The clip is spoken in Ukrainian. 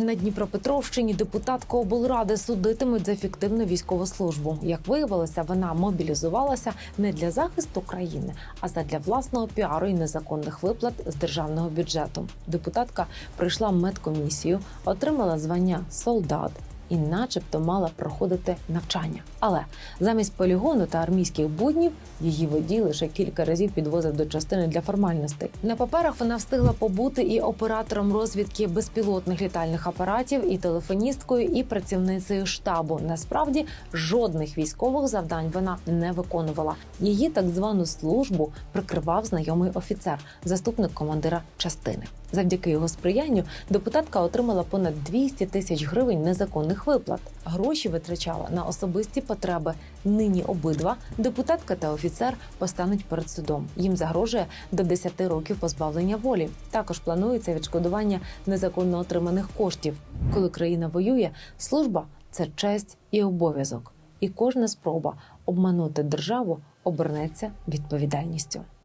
На Дніпропетровщині депутатку облради судитимуть за фіктивну військову службу. Як виявилося, вона мобілізувалася не для захисту країни, а задля власного піару і незаконних виплат з державного бюджету. Депутатка прийшла в медкомісію, отримала звання солдат. І, начебто, мала проходити навчання. Але замість полігону та армійських буднів її водій лише кілька разів підвозив до частини для формальностей. На паперах вона встигла побути і оператором розвідки безпілотних літальних апаратів, і телефоністкою, і працівницею штабу. Насправді жодних військових завдань вона не виконувала. Її так звану службу прикривав знайомий офіцер, заступник командира частини. Завдяки його сприянню депутатка отримала понад 200 тисяч гривень незаконних виплат. Гроші витрачала на особисті потреби. Нині обидва депутатка та офіцер постануть перед судом. Їм загрожує до 10 років позбавлення волі. Також планується відшкодування незаконно отриманих коштів. Коли країна воює, служба це честь і обов'язок. І кожна спроба обманути державу обернеться відповідальністю.